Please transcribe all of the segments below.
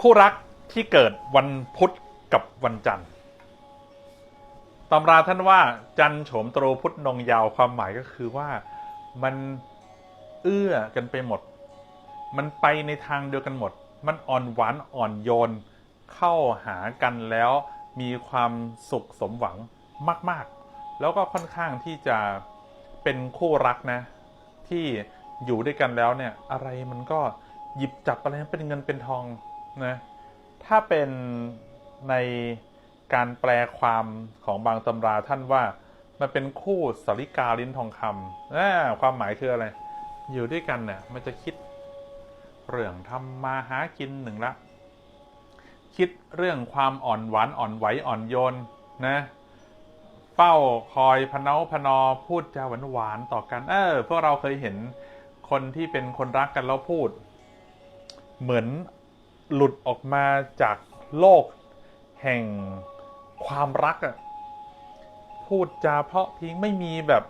คู่รักที่เกิดวันพุธกับวันจันทร์ตำราท่านว่าจันทร์โฉมตรูพุธนงยาวความหมายก็คือว่ามันเอื้อกันไปหมด มันไปในทางเดียวกันหมด มันอ่อนหวานอ่อนโยน เข้าหากันแล้วมีความสุขสมหวังมาก ๆ แล้วก็ค่อนข้างที่จะเป็นคู่รักนะ ที่อยู่ด้วยกันแล้วเนี่ย อะไรมันก็หยิบจับอะไรเป็นเงินเป็นทอง นะถ้าเป็นในการแปลความของบางตำราท่านว่า มันเป็นคู่สาริกาลิ้นทองคำอ่าความหมายคืออะไร อยู่ด้วยกันเนี่ยมันจะคิดเรื่องทำมาหากินหนึ่งละ คิดเรื่องความอ่อนหวานอ่อนไหวอ่อนโยนนะเป้าคอยพเนาพนอพูดจาหวานหวานๆต่อกัน เออพวกเราเคยเห็นคนที่เป็นคนรักกันแล้วพูด เหมือน หลุดออกมาจากโลก แห่งความรักอะพูดจาเพราะพิงไม่มีแบบ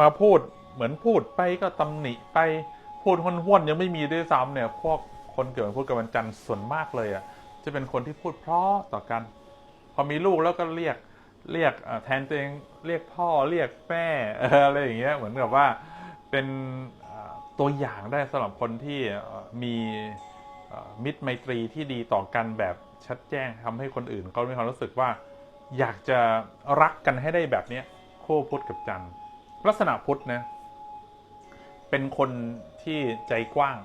มาพูดเหมือนพูดไปก็ตำหนิไปพูดห้วนๆยังไม่มีด้วยซ้ำเนี่ย พวกคนเกิดวันพุธกับวันจันทร์ส่วนมากเลยอะจะเป็นคนที่พูดเพราะต่อกัน พอมีลูกแล้วก็เรียกเรียกแทนตัวเองเรียกพ่อเรียกแม่อะไรอย่างเงี้ยเหมือนกับว่าเป็นตัวอย่างได้สำหรับคนที่มี มิตรไมตรีที่ดีต่อกันแบบชัดแจ้งทำให้คนอื่นเขามีความรู้สึกว่า อยากจะรักกันให้ได้แบบเนี้ยคู่พุทธกับจันทร์ลักษณะพุทธนะเป็นคนที่ใจกว้าง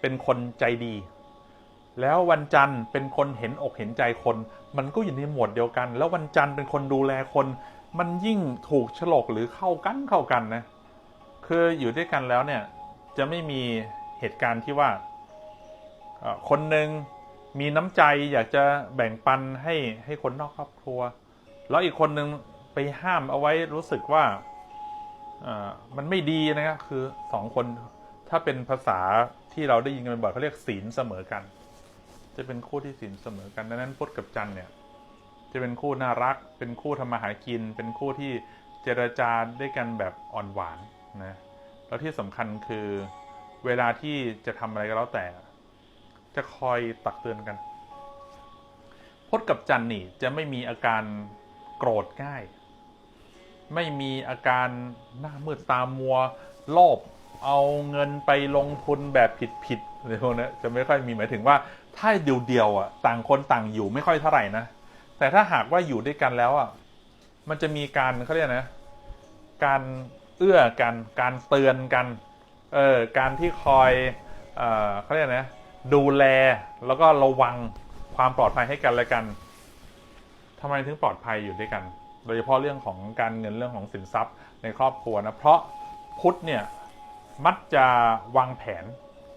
เป็นคนใจดี แล้ววันจันทร์เป็นคนเห็นอกเห็นใจคน มันก็อยู่ในหมวดเดียวกัน แล้ววันจันทร์เป็นคนดูแลคน มันยิ่งถูกฉลกหรือเข้ากันเข้ากันนะคืออยู่ด้วยกันแล้วเนี่ยจะไม่มีเหตุการณ์ที่ว่า คนหนึ่งมีน้ำใจอยากจะแบ่งปันให้ให้คนนอกครอบครัว แล้วอีกคนหนึ่งไปห้ามเอาไว้รู้สึกว่ามันไม่ดีนะครับคือสองคนถ้าเป็นภาษาที่เราได้ยินกันบ่อยเขาเรียกศีลเสมอกัน จะเป็นคู่ที่ศีลเสมอกันดังนั้นพุทธกับจันเนี่ย จะเป็นคู่น่ารัก เป็นคู่ทำมาหากิน เป็นคู่ที่เจรจาด้วยกันแบบอ่อนหวานนะแล้วที่สำคัญคือเวลาที่จะทำอะไรก็แล้วแต่ จะคอยตักเตือนกันพดกับจันนี่จะไม่มีอาการโกรธง่าย ไม่มีอาการหน้ามืดตามัวโลภเอาเงินไปลงทุนแบบผิดๆอะไรพวกนี้จะไม่ค่อยมีหมายถึงว่าถ้าเดียวๆอะต่างคนต่างอยู่ไม่ค่อยเท่าไหร่นะแต่ถ้าหากว่าอยู่ด้วยกันแล้วอะมันจะมีการเขาเรียกนะ การเอื้อกัน การเตือนกัน เออ การที่คอย เอ่อเขาเรียกนะ ดูแลแล้วก็ระวังความปลอดภัยให้กันและกันทำไมถึงปลอดภัยอยู่ด้วยกัน โดยเฉพาะเรื่องของการเงินเรื่องของสินทรัพย์ในครอบครัวนะ เพราะพุทธเนี่ยมักจะวางแผน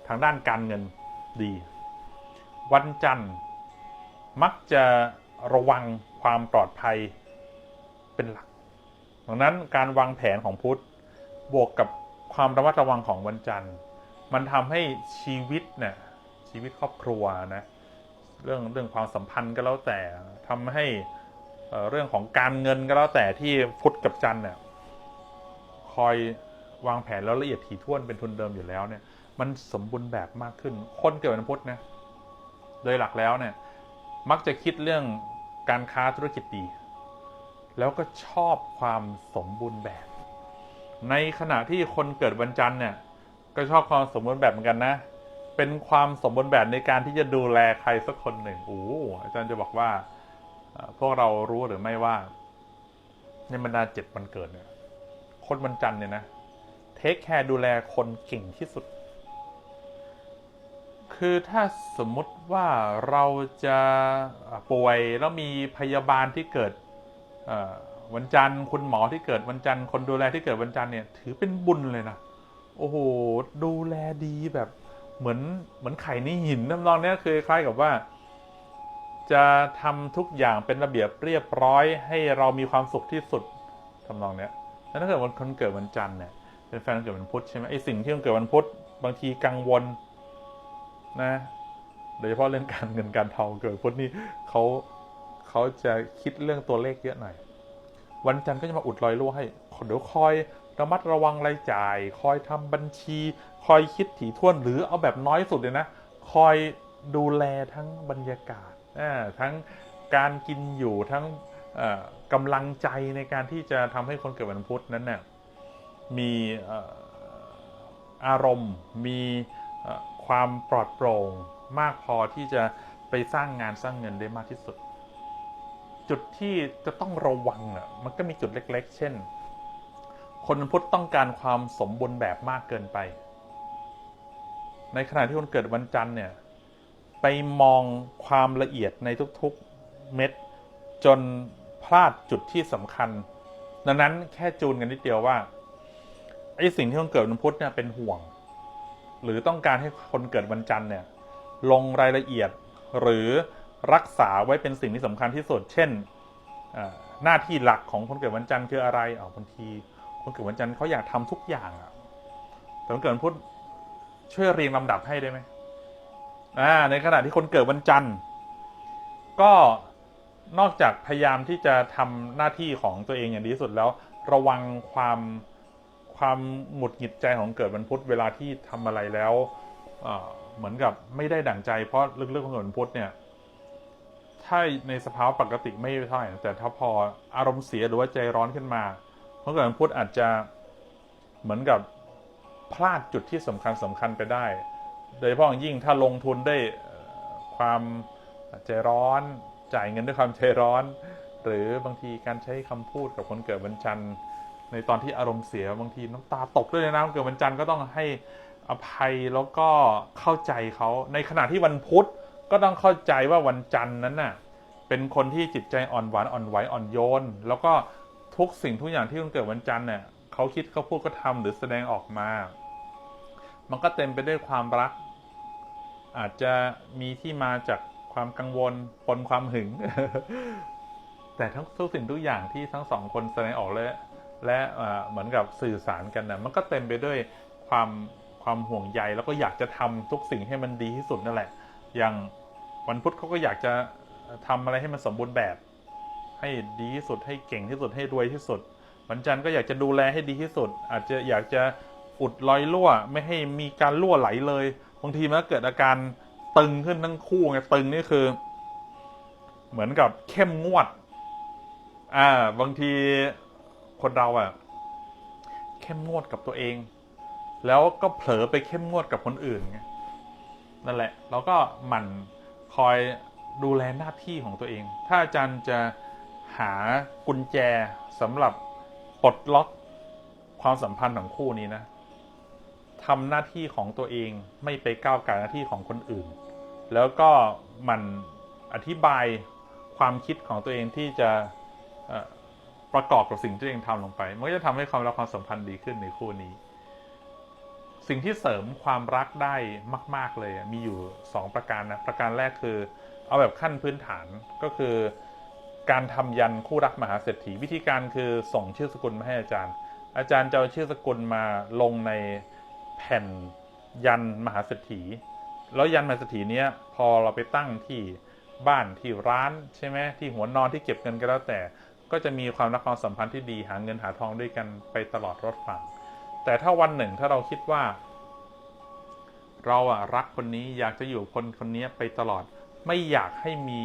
ทางด้านการเงินดี วันจันทร์มักจะระวังความปลอดภัยเป็นหลัก ดังนั้นการวางแผนของพุทธบวกกับความระมัดระวังของวันจันทร์ มันทำให้ชีวิตเนี่ย ชีวิตครอบครัวนะเรื่องเรื่องความสัมพันธ์ก็แล้วแต่ทำให้เรื่องของการเงินก็แล้วแต่ที่พุทธกับจันเนี่ยคอยวางแผนแล้วละเอียดถี่ถ้วนเป็นทุนเดิมอยู่แล้วเนี่ย มันสมบูรณ์แบบมากขึ้น คนเกิดวันพุธนะโดยหลักแล้วเนี่ย มักจะคิดเรื่องการค้าธุรกิจดี แล้วก็ชอบความสมบูรณ์แบบ ในขณะที่คนเกิดวันจันทร์เนี่ย ก็ชอบความสมบูรณ์แบบเหมือนกันนะ เป็นความสมบูรณ์แบบในการที่จะดูแลใครสักคนหนึ่งโอ้อาจารย์จะบอกว่าพวกเรารู้หรือไม่ว่า ในบรรดาเจ็ดวันเกิดเนี่ย คนวันจันทร์เนี่ยนะเทคแคร์ดูแลคนเก่งที่สุด คือถ้าสมมติว่าเราจะป่วยแล้วมีพยาบาลที่เกิดวันจันทร์คุณหมอที่เกิดวันจันทร์คนดูแลที่เกิดวันจันทร์เนี่ย ถือเป็นบุญเลยนะโอ้โหดูแลดีแบบ เหมือนเหมือนไข่ในหินน้ำนองเนี้ยคือคล้ายกับว่า จะทำทุกอย่างเป็นระเบียบเรียบร้อยให้เรามีความสุขที่สุดทำนองเนี้ยแล้วถ้าเกิดวันคนเกิดวันจันทร์เนี่ยเป็นแฟนเกิดวันพุธใช่ไหมไอสิ่งที่คนเกิดวันพุธบางทีกังวลนะโดยเฉพาะเรื่องการเงินการทองเกิดพุธนี่เขาเขาจะคิดเรื่องตัวเลขเยอะหน่อย วันจันทร์ก็จะมาอุดรอยรั่วให้เดี๋ยวคอย ระมัดระวังรายจ่าย คอยทำบัญชี คอยคิดถี่ถ้วนหรือเอาแบบน้อยสุดเลยนะ คอยดูแลทั้งบรรยากาศทั้งการกินอยู่ทั้งกำลังใจในการที่จะทำให้คนเกิดวันพุธนั้นเนี่ยมีอารมณ์มีความปลอดโปร่งมากพอที่จะไปสร้างงานสร้างเงินได้มากที่สุด จุดที่จะต้องระวังอะมันก็มีจุดเล็ก ๆ เช่น คนพุทธต้องการความสมบูรณ์แบบมากเกินไป ในขณะที่คนเกิดวันจันทร์เนี่ย ไปมองความละเอียดในทุกๆเม็ด จนพลาดจุดที่สำคัญ ดังนั้นแค่จูนกันนิดเดียวว่าไอ้สิ่งที่คนเกิดวันพุธเนี่ยเป็นห่วง หรือต้องการให้คนเกิดวันจันทร์เนี่ย ลงรายละเอียดหรือรักษาไว้เป็นสิ่งที่สำคัญที่สุด เช่นหน้าที่หลักของคนเกิดวันจันทร์คืออะไรอ๋อบางที คนเกิดวันจันทร์เขาอยากทำทุกอย่างอะแต่คนเกิดวันพุธช่วยเรียงลำดับให้ได้ไหมอ่าในขณะที่คนเกิดวันจันทร์ ก็นอกจากพยายามที่จะทำหน้าที่ของตัวเองอย่างดีที่สุดแล้ว ระวังความความหงุดหงิดใจของเกิดวันพุธเวลาที่ทำอะไรแล้วเหมือนกับไม่ได้ดั่งใจเพราะลึกๆของเกิดวันพุธเนี่ยถ้าในสภาวะปกติไม่เท่าไหร่แต่ถ้าพออารมณ์เสียหรือว่าใจร้อนขึ้นมา คนเกิดวันพุธอาจจะเหมือนกับพลาดจุดที่สำคัญสำคัญไปได้ โดยเฉพาะอกยิ่งถ้าลงทุนได้ความใจร้อนจ่ายเงินด้วยความใจร้อน หรือบางทีการใช้คำพูดกับคนเกิดวันจันทร์ ในตอนที่อารมณ์เสียบางทีน้ำตาตกด้วยนะคนเกิดวันจันทร์ก็ต้องให้อภัยแล้วก็เข้าใจเขาในขณะที่วันพุธก็ต้องเข้าใจว่าวันจันทร์นั้นน่ะเป็นคนที่จิตใจอ่อนหวานอ่อนไหวอ่อนโยน แล้วก็ ทุกสิ่งทุกอย่างที่คนเกิดวันจันทร์เนี่ยเขาคิดเขาพูดก็ทำหรือแสดงออกมา มันก็เต็มไปด้วยความรัก อาจจะมีที่มาจากความกังวลปนความหึง แต่ทั้งทุกสิ่งทุกอย่างที่ทั้งสองคนแสดงออกและและเหมือนกับสื่อสารกันนะมันก็เต็มไปด้วยความความห่วงใยแล้วก็อยากจะทำทุกสิ่งให้มันดีที่สุดนั่นแหละ อย่างวันพุธเขาก็อยากจะทำอะไรให้มันสมบูรณ์แบบ ให้ดีที่สุดให้เก่งที่สุดให้รวยที่สุด วันจันทร์ก็อยากจะดูแลให้ดีที่สุด อาจจะอยากจะอุดรอยรั่ว ไม่ให้มีการรั่วไหลเลยบางทีมันก็เกิดอาการตึงขึ้นทั้งคู่ไงตึงนี่คือ เหมือนกับเข้มงวด อ่า บางทีคนเราอะเข้มงวดกับตัวเอง แล้วก็เผลอไปเข้มงวดกับคนอื่นไงนั่นแหละ เราก็หมั่นคอยดูแลหน้าที่ของตัวเอง ถ้าอาจารย์จะ หากุญแจสำหรับปลดล็อกความสัมพันธ์ของคู่นี้นะทำหน้าที่ของตัวเองไม่ไปก้าวไก่ายหน้าที่ของคนอื่น แล้วก็มันอธิบายความคิดของตัวเองที่จะประกอบกับสิ่งที่ตัวเองทำลงไป มันก็จะทำให้ความรักความสัมพันธ์ดีขึ้นในคู่นี้ สิ่งที่เสริมความรักได้มาก ๆ เลยมีอยู่ 2 ประการนะ ประการแรกคือ เอาแบบขั้นพื้นฐานก็คือ การทำยันคู่รักมหาเศรษฐีวิธีการคือส่งชื่อสกุลมาให้อาจารย์ อาจารย์จะเอาชื่อสกุลมาลงในแผ่นยันมหาเศรษฐี แล้วยันมหาเศรษฐีเนี้ยพอเราไปตั้งที่บ้านที่ร้านใช่ไหมที่หัวนอนที่เก็บเงินก็แล้วแต่ ก็จะมีความรักความสัมพันธ์ที่ดีหาเงินหาทองด้วยกันไปตลอดรอดฝั่งแต่ถ้าวันหนึ่งถ้าเราคิดว่า เราอะรักคนนี้อยากจะอยู่คนคนนี้ไปตลอดไม่อยากให้มี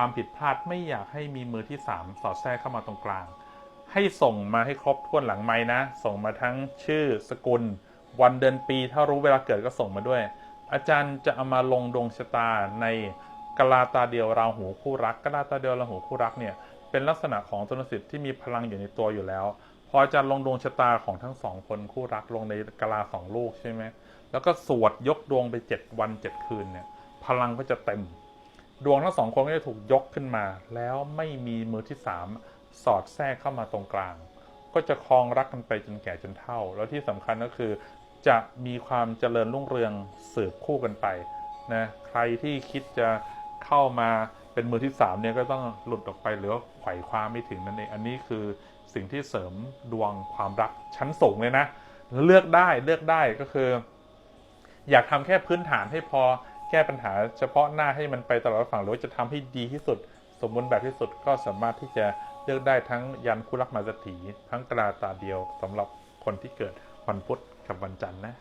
ความผิดพลาดไม่อยากให้มีมือที่สามสอดแทรกเข้ามาตรงกลาง ให้ส่งมาให้ครบถ้วนหลังไม้นะ ส่งมาทั้งชื่อสกุล วันเดือนปี ถ้ารู้เวลาเกิดก็ส่งมาด้วย อาจารย์จะเอามาลงดวงชะตาในกลาตาเดียวราหูคู่รักกลาตาเดียวราหูคู่รักเนี่ยเป็นลักษณะของตนสิทธิ์ที่มีพลังอยู่ในตัวอยู่แล้ว พออาจารย์ลงดวงชะตาของทั้งสองคนคู่รักลงในกลาสองลูกใช่ไหมแล้วก็สวดยกดวงไปเจ็ดวันเจ็ดคืนเนี่ยพลังก็จะเต็ม ดวงทั้งสองคนก็จะถูกยกขึ้นมา แล้วไม่มีมือที่สามสอดแทรกเข้ามาตรงกลาง ก็จะคลองรักกันไปจนแก่จนเฒ่า แล้วที่สำคัญก็คือ จะมีความเจริญรุ่งเรืองสืบคู่กันไปนะใครที่คิดจะเข้ามาเป็นมือที่สามเนี่ยก็ต้องหลุดออกไปหรือว่าไขว่คว้าไม่ถึงนั่นเองอันนี้คือสิ่งที่เสริมดวงความรักชั้นสูงเลยนะเลือกได้เลือกได้ก็คือ อยากทำแค่พื้นฐานให้พอ แก้ปัญหาเฉพาะหน้าให้มันไปตลอดฝั่งหรือจะทำให้ดีที่สุด สมบูรณ์แบบที่สุดก็สามารถที่จะเลือกได้ทั้งยันคู่รักมาสถีทั้งกระดาตาเดียวสำหรับคนที่เกิดวันพุธกับวันจันทร์นะ